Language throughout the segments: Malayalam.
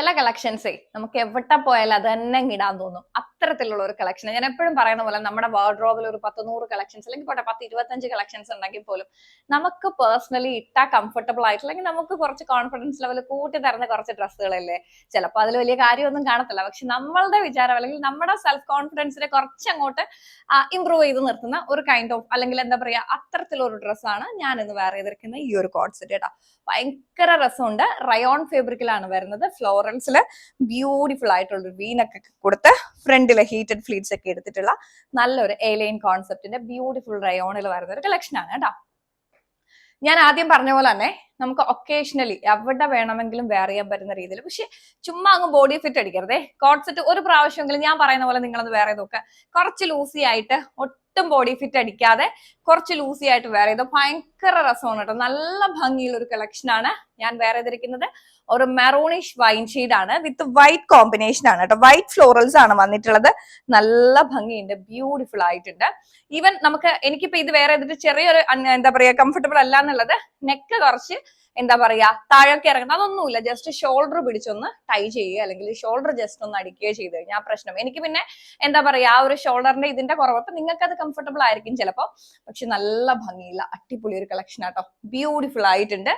ചില കളക്ഷൻസേ നമുക്ക് എവിടെ പോയാലും അത് തന്നെ ഇടാൻ തോന്നും. അത്തരത്തിലുള്ള ഒരു കളക്ഷൻ ഞാൻ എപ്പോഴും പറയുന്ന പോലെ നമ്മുടെ വാർഡ്രോബിൽ ഒരു പത്ത് നൂറ് കളക്ഷൻസ് അല്ലെങ്കിൽ പോട്ടെ പത്ത് ഇരുപത്തഞ്ച് കളക്ഷൻസ് ഉണ്ടെങ്കിൽ പോലും നമുക്ക് പേഴ്സണലി ഇട്ടാ കംഫർട്ടബിൾ ആയിട്ട് അല്ലെങ്കിൽ നമുക്ക് കുറച്ച് കോൺഫിഡൻസ് ലെവൽ കൂട്ടി തരുന്ന കുറച്ച് ഡ്രസ്സുകളല്ലേ? ചിലപ്പോൾ അതിൽ വലിയ കാര്യമൊന്നും കാണത്തില്ല. പക്ഷെ നമ്മളുടെ വിചാരം അല്ലെങ്കിൽ നമ്മുടെ സെൽഫ് കോൺഫിഡൻസിനെ കുറച്ചങ്ങോട്ട് ഇമ്പ്രൂവ് ചെയ്ത് നിർത്തുന്ന ഒരു കൈൻഡ് ഓഫ് അല്ലെങ്കിൽ എന്താ പറയാ അത്തരത്തിലൊരു ഡ്രസ്സാണ് ഞാൻ ഇന്ന് വേറെ ചെയ്തിരിക്കുന്ന ഈ ഒരു കോഡ് കേട്ടോ. ഭയങ്കര രസമുണ്ട്. റയോൺ ഫേബ്രിക്കിലാണ് വരുന്നത്. ഫ്ലോറൻസിൽ ബ്യൂട്ടിഫുൾ ആയിട്ടുള്ള വീനൊക്കെ കൊടുത്ത് ഫ്രണ്ടിലെ ഹീറ്റഡ് ഫ്ലീറ്റ്സ് ഒക്കെ എടുത്തിട്ടുള്ള നല്ലൊരു എലൈൻ കോൺസെപ്റ്റിന്റെ ബ്യൂട്ടിഫുൾ റയോണിൽ വരുന്ന ഒരു കളക്ഷൻ ആണ് കേട്ടോ. ഞാൻ ആദ്യം പറഞ്ഞ പോലെ തന്നെ നമുക്ക് ഒക്കേഷണലി എവിടെ വേണമെങ്കിലും വെയർ ചെയ്യാൻ പറ്റുന്ന രീതിയിൽ പക്ഷെ ചുമ്മാ അങ്ങ് ബോഡി ഫിറ്റ് അടിക്കരുതേ. കോട്ട് സെറ്റ് ഒരു പ്രാവശ്യമെങ്കിലും ഞാൻ പറയുന്ന പോലെ നിങ്ങളത് വേറെ നോക്കുക കുറച്ച് ലൂസി ആയിട്ട് ഒട്ടും ബോഡി ഫിറ്റ് അടിക്കാതെ കുറച്ച് ലൂസി ആയിട്ട് വേറെ ചെയ്തോ ഭയങ്കര രസമാണ് കേട്ടോ. നല്ല ഭംഗിയുള്ള ഒരു കളക്ഷൻ ആണ്. ഞാൻ വേറെ ചെയ്തിരിക്കുന്നത് ഒരു മെറൂണിഷ് വൈൻ ഷെയ്ഡ് ആണ് വിത്ത് വൈറ്റ് കോമ്പിനേഷൻ ആണ് കേട്ടോ. വൈറ്റ് ഫ്ലോറൽസ് ആണ് വന്നിട്ടുള്ളത്. നല്ല ഭംഗിയുണ്ട് ബ്യൂട്ടിഫുൾ ആയിട്ടുണ്ട്. ഈവൻ നമുക്ക് എനിക്കിപ്പോ ഇത് വേറെ ചെയ്തിട്ട് ചെറിയൊരു എന്താ പറയാ കംഫർട്ടബിൾ അല്ല എന്നുള്ളത് നെക്ക് കുറച്ച് എന്താ പറയാ താഴേക്ക് ഇറങ്ങുന്നത് അതൊന്നുമില്ല ജസ്റ്റ് ഷോൾഡർ പിടിച്ചൊന്ന് ടൈ ചെയ്യുക അല്ലെങ്കിൽ ഷോൾഡർ ജസ്റ്റ് ഒന്ന് അടിക്കുകയോ ചെയ്ത് കഴിഞ്ഞാൽ പ്രശ്നം. എനിക്ക് പിന്നെ എന്താ പറയാ ആ ഒരു ഷോൾഡറിന്റെ ഇതിന്റെ കുറവ് അപ്പൊ നിങ്ങൾക്ക് അത് കംഫർട്ടബിൾ ആയിരിക്കും ചിലപ്പോ. പക്ഷെ നല്ല ഭംഗിയില്ല അടിപൊളി ഒരു കളക്ഷൻ ആട്ടോ ബ്യൂട്ടിഫുൾ ആയിട്ടുണ്ട്.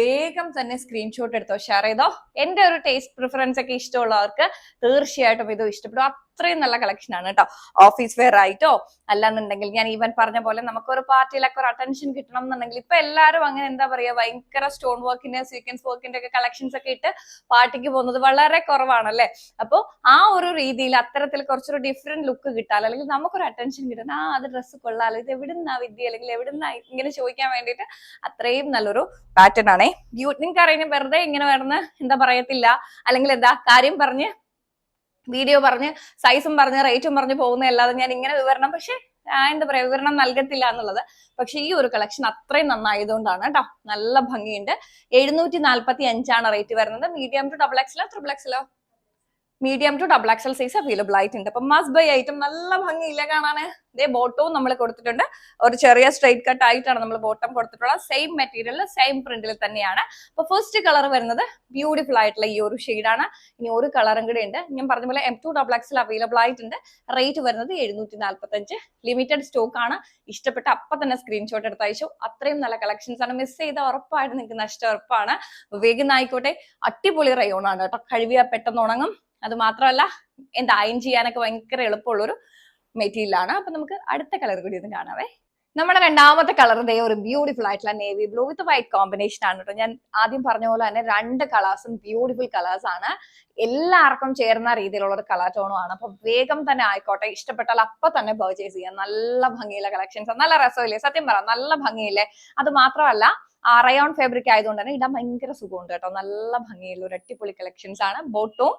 വേഗം തന്നെ സ്ക്രീൻഷോട്ട് എടുത്തോ? ഷെയർ ചെയ്തോ? എന്റെ ഒരു ടേസ്റ്റ് പ്രിഫറൻസ് ഒക്കെ ഇഷ്ടമുള്ളവർക്ക് തീർച്ചയായിട്ടും ഇത് ഇഷ്ടപ്പെടും. അത്രയും നല്ല കളക്ഷൻ ആണ് കേട്ടോ ഓഫീസ് വെയർ ആയിട്ടോ അല്ലാന്നുണ്ടെങ്കിൽ ഞാൻ ഈവൻ പറഞ്ഞ പോലെ നമുക്ക് ഒരു പാർട്ടിയിലൊക്കെ ഒരു അറ്റൻഷൻ കിട്ടണം എന്നുണ്ടെങ്കിൽ ഇപ്പൊ എല്ലാവരും അങ്ങനെ എന്താ പറയാ ഭയങ്കര സ്റ്റോൺ വർക്കിന്റെ സീക്വൻസ് വർക്കിന്റെ ഒക്കെ കളക്ഷൻസ് ഒക്കെ ഇട്ട് പാർട്ടിക്ക് പോകുന്നത് വളരെ കുറവാണല്ലേ അപ്പോൾ ആ ഒരു രീതിയിൽ അത്തരത്തിൽ കുറച്ചൊരു ഡിഫറെന്റ് ലുക്ക് കിട്ടാൽ അല്ലെങ്കിൽ നമുക്കൊരു അറ്റൻഷൻ കിട്ടുന്ന ആ അത് ഡ്രസ്സ് കൊള്ളാലോ ഇത് എവിടുന്നാ വിദ്യ അല്ലെങ്കിൽ എവിടുന്നാ ഇങ്ങനെ ചോദിക്കാൻ വേണ്ടിയിട്ട് അത്രയും നല്ലൊരു പാറ്റേൺ ആണേ. ബ്യൂട്ടി നിങ്ങൾക്ക് വെറുതെ ഇങ്ങനെ വരുന്ന എന്താ പറയത്തില്ല. അല്ലെങ്കിൽ എന്താ കാര്യം പറഞ്ഞ് വീഡിയോ പറഞ്ഞ് സൈസും പറഞ്ഞ് റേറ്റും പറഞ്ഞ് പോകുന്നതല്ലാതെ ഞാൻ ഇങ്ങനെ വിവരണം പക്ഷെ എന്താ പറയാ വിവരണം നൽകത്തില്ല എന്നുള്ളത്. പക്ഷെ ഈ ഒരു കളക്ഷൻ അത്രയും നന്നായതുകൊണ്ടാണ് കേട്ടോ നല്ല ഭംഗിയുണ്ട്. എഴുന്നൂറ്റി നാല്പത്തി അഞ്ചാണ് റേറ്റ് വരുന്നത് മീഡിയം ടു ഡബിൾ എക്സലോ triple എക്സലോ medium to double XL size available ആയിട്ടുണ്ട്. അപ്പൊ മസ്റ്റ് ബൈ ഐറ്റം നല്ല ഭംഗിയില്ല കാണാന്. ഇതേ ബോട്ടവും നമ്മൾ കൊടുത്തിട്ടുണ്ട്. ഒരു ചെറിയ സ്ട്രൈറ്റ് കട്ട് ആയിട്ടാണ് നമ്മൾ ബോട്ടം കൊടുത്തിട്ടുള്ളത്. സെയിം മെറ്റീരിയൽ സെയിം പ്രിന്റിൽ തന്നെയാണ്. അപ്പൊ ഫസ്റ്റ് കളർ വരുന്നത് ബ്യൂട്ടിഫുൾ ആയിട്ടുള്ള ഈ ഒരു ഷെയ്ഡാണ് ഇനി ഒരു കളറും കൂടെ ഉണ്ട്. ഞാൻ പറഞ്ഞ പോലെ M to double XL available ആയിട്ടുണ്ട്. റേറ്റ് വരുന്നത് എഴുന്നൂറ്റി നാല്പത്തി അഞ്ച് ലിമിറ്റഡ് സ്റ്റോക്ക് ആണ്. ഇഷ്ടപ്പെട്ട അപ്പൊ തന്നെ സ്ക്രീൻഷോട്ട് എടുത്ത് അയച്ചു. അത്രയും നല്ല കളക്ഷൻസ് ആണ്. മിസ് ചെയ്ത ഉറപ്പായിട്ട് നിങ്ങൾക്ക് നഷ്ടം ഉറപ്പാണ്. വേഗം ആയിക്കോട്ടെ. അടിപൊളി റയോൺ ആണ് കേട്ടോ. കഴിവിയാ പെട്ടെന്ന് ഉണങ്ങും. അത് മാത്രമല്ല എന്താ അയൺ ചെയ്യാനൊക്കെ ഭയങ്കര എളുപ്പമുള്ളൊരു മെറ്റീരിയൽ ആണ് അപ്പൊ നമുക്ക് അടുത്ത കളർ കൂടി ഒന്ന് കാണാവേ. നമ്മുടെ രണ്ടാമത്തെ കളർ ദേ ഒരു ബ്യൂട്ടിഫുൾ ആയിട്ടുള്ള navy blue with white combination ആണ് കേട്ടോ ഞാൻ ആദ്യം പറഞ്ഞ പോലെ തന്നെ രണ്ട് കളേഴ്സും ബ്യൂട്ടിഫുൾ കളേഴ്സ് ആണ്. എല്ലാവർക്കും ചേർന്ന രീതിയിലുള്ള ഒരു കളർ ടോണും ആണ്. അപ്പൊ വേഗം തന്നെ ആയിക്കോട്ടെ. ഇഷ്ടപ്പെട്ടാൽ അപ്പൊ തന്നെ പർച്ചേസ് ചെയ്യാം. നല്ല ഭംഗിയിലെ കളക്ഷൻസ് നല്ല രസമില്ലേ? സത്യം പറ നല്ല ഭംഗിയില്ലേ? അത് മാത്രമല്ല റയോൺ ഫാബ്രിക് ആയതുകൊണ്ട് തന്നെ ഇടാൻ ഭയങ്കര സുഖമുണ്ട് കേട്ടോ നല്ല ഭംഗിയുള്ള ഒരു അടിപൊളി കളക്ഷൻസ് ആണ്. ബോട്ടും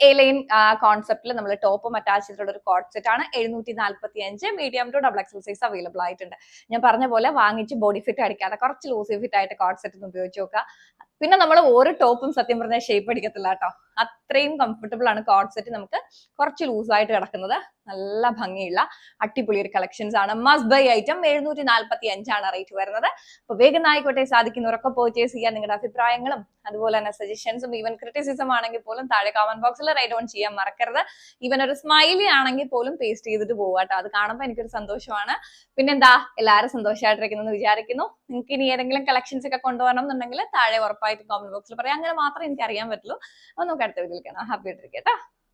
എലൈൻ കോൺസെപ്റ്റിൽ നമ്മൾ ടോപ്പും അറ്റാച്ച് ചെയ്തിട്ടുള്ള ഒരു കോഡ് സെറ്റ് ആണ്. എഴുന്നൂറ്റി നാല്പത്തി അഞ്ച് medium to double XL size available ആയിട്ടുണ്ട്. ഞാൻ പറഞ്ഞ പോലെ വാങ്ങിച്ച് ബോഡി ഫിറ്റ് അടിക്കാതെ കുറച്ച് ലൂസി ഫിറ്റ് ആയിട്ട് കോഡ് സെറ്റ് ഉപയോഗിച്ച് നോക്കുക. പിന്നെ നമ്മൾ ഓരോ ടോപ്പും സത്യം പറഞ്ഞാൽ ഷേപ്പ് അടിക്കത്തില്ല കേട്ടോ. അത്രയും കംഫർട്ടബിൾ ആണ് കോഡ് സെറ്റ് നമുക്ക് കുറച്ച് ലൂസായിട്ട് കിടക്കുന്നത്. നല്ല ഭംഗിയുള്ള അടിപൊളി ഒരു കളക്ഷൻസ് ആണ്. മസ്റ്റ് ബൈ ഐറ്റം എഴുന്നൂറ്റി നാല്പത്തി അഞ്ചാണ് റേറ്റ് വരുന്നത്. അപ്പൊ വേഗം ആയിക്കോട്ടെ സാധിക്കുന്നവരൊക്കെ പർച്ചേസ് ചെയ്യാൻ നിങ്ങളുടെ അഭിപ്രായങ്ങളും അതുപോലെ തന്നെ സജഷൻസും ഈവൻ ക്രിറ്റിസിസം ആണെങ്കിൽ പോലും താഴെ കമന്റ് ബോക്സിൽ റൈറ്റ് ഓൺ ചെയ്യാൻ മറക്കരുത്. ഈവൻ ഒരു സ്മൈലി ആണെങ്കിൽ പോലും പേസ്റ്റ് ചെയ്തിട്ട് പോവാട്ടോ അത് കാണുമ്പോൾ എനിക്കൊരു സന്തോഷമാണ്. പിന്നെന്താ എല്ലാവരും സന്തോഷമായിട്ടിരിക്കുന്നു എന്ന് വിചാരിക്കുന്നു. നിങ്ങൾക്ക് ഇനി ഏതെങ്കിലും കളക്ഷൻസ് ഒക്കെ കൊണ്ടുവരണം എന്നുണ്ടെങ്കിൽ താഴെ ഉറപ്പായിട്ട് കമന്റ് ബോക്സിൽ പറയാം. അങ്ങനെ മാത്രമേ എനിക്ക് അറിയാൻ പറ്റുള്ളൂ. അപ്പൊ നമുക്ക് അടുത്ത വീട്ടിൽ കാണാം. ഹാപ്പി ആയിട്ടിരിക്കട്ടോ